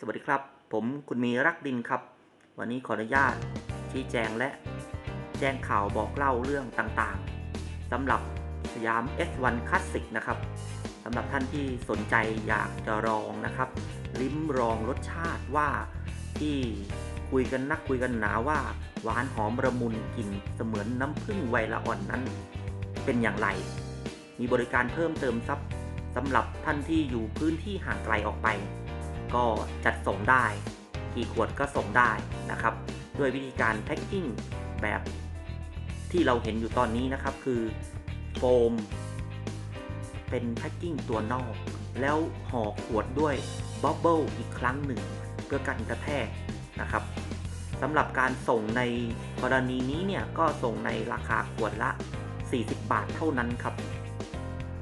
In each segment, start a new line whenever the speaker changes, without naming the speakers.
สวัสดีครับ ผมคุณมีรักดินครับ วันนี้ขออนุญาตชี้แจงและแจ้งข่าวบอกเล่าเรื่องต่างๆสำหรับสยาม S1 Classic นะครับสำหรับท่านที่สนใจอยากจะลองนะครับ ลิ้มลองรสชาติว่าที่คุยกันนักคุยกันหนาว่าหวานหอมระมุนกลิ่นเสมือนน้ำผึ้งไวละอ่อนนั้น เป็นอย่างไร มีบริการเพิ่มเติมซับสำหรับท่านที่อยู่พื้นที่ห่างไกลออกไป ก็จัดส่งได้กี่ขวดก็ส่งได้นะครับ ด้วยวิธีการแพ็คกิ้งแบบที่เราเห็นอยู่ตอนนี้นะครับ คือโฟม เป็นแพ็คกิ้งตัวนอก แล้วห่อขวดด้วยบับเบิลอีกครั้งหนึ่ง เพื่อกันกระแทกนะครับสำหรับการส่งในกรณีนี้เนี่ยก็ส่งในราคาขวดละ 40 บาทเท่านั้นครับ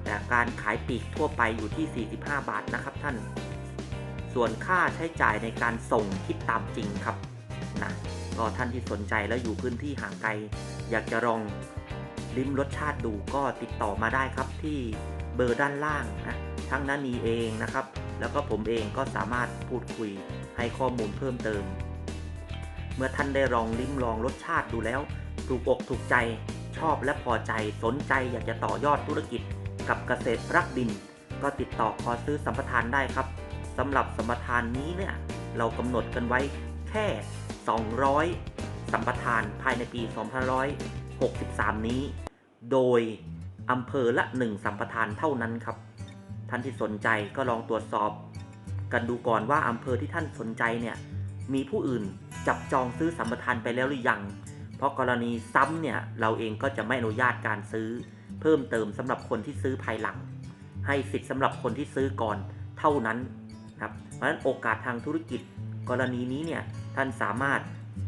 แต่การขายปลีกทั่วไปอยู่ที่ 45 บาทนะครับท่าน ส่วนค่าใช้จ่ายในการส่งคิดตามจริงครับนะก็ท่านที่สนใจแล้วอยู่พื้นที่ห่างไกล อยากจะลองลิ้มรสชาติดูก็ติดต่อมาได้ครับที่เบอร์ด้านล่างนะทั้งนันีเองนะครับ แล้วก็ผมเองก็สามารถพูดคุยให้ข้อมูลเพิ่มเติม เมื่อท่านได้ลองลิ้มลองรสชาติดูแล้ว ถูกอกถูกใจชอบและพอใจสนใจอยากจะต่อยอดธุรกิจกับเกษตรรักดิน ก็ติดต่อขอซื้อสัมปทานได้ครับ สำหรับสัมปทานนี้เนี่ยเรากำหนดกันไว้แค่ 200 สัมปทานภายในปี 2563 นี้ โดยอำเภอละ 1 สัมปทานเท่านั้นครับ ท่านที่สนใจก็ลองตรวจสอบ กันดูก่อนว่าอำเภอที่ท่านสนใจเนี่ยมีผู้อื่นจับจองซื้อสัมปทานไปแล้วหรือยัง เพราะกรณีซ้ำเนี่ยเราเองก็จะไม่อนุญาตการซื้อ เพิ่มเติมสำหรับคนที่ซื้อภายหลัง ให้สิทธิ์สำหรับคนที่ซื้อก่อนเท่านั้น ครับเพราะฉะนั้นโอกาสทางธุรกิจกรณีนี้เนี่ยท่านสามารถ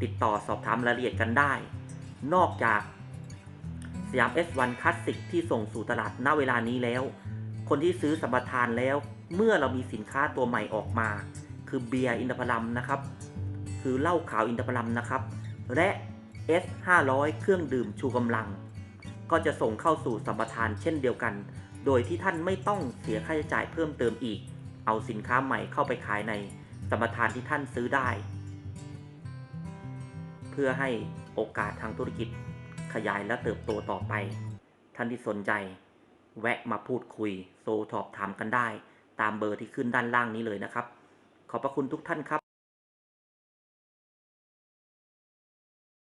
ติดต่อสอบถามรายละเอียดกันได้ นอกจากสยาม S1 Classic ที่ส่งสู่ตลาดณเวลานี้แล้ว คนที่ซื้อสัมปทานแล้ว เมื่อเรามีสินค้าตัวใหม่ออกมา คือเบียร์อินทผลัมนะครับ คือเหล้าขาวอินทผลัมนะครับ และ S500 เครื่องดื่มชูกำลัง ก็จะส่งเข้าสู่สัมปทานเช่นเดียวกัน โดยที่ท่านไม่ต้องเสียค่าใช้จ่ายเพิ่มเติมอีก เอาสินค้าใหม่เข้าไปขายในสัมปทานที่ท่านซื้อได้ เพื่อให้โอกาสทางธุรกิจขยายและเติบโตต่อไป ท่านที่สนใจ แวะมาพูดคุยโซทอบถามกันได้ ตามเบอร์ที่ขึ้นด้านล่างนี้เลยนะครับ ขอบพระคุณทุกท่านครับ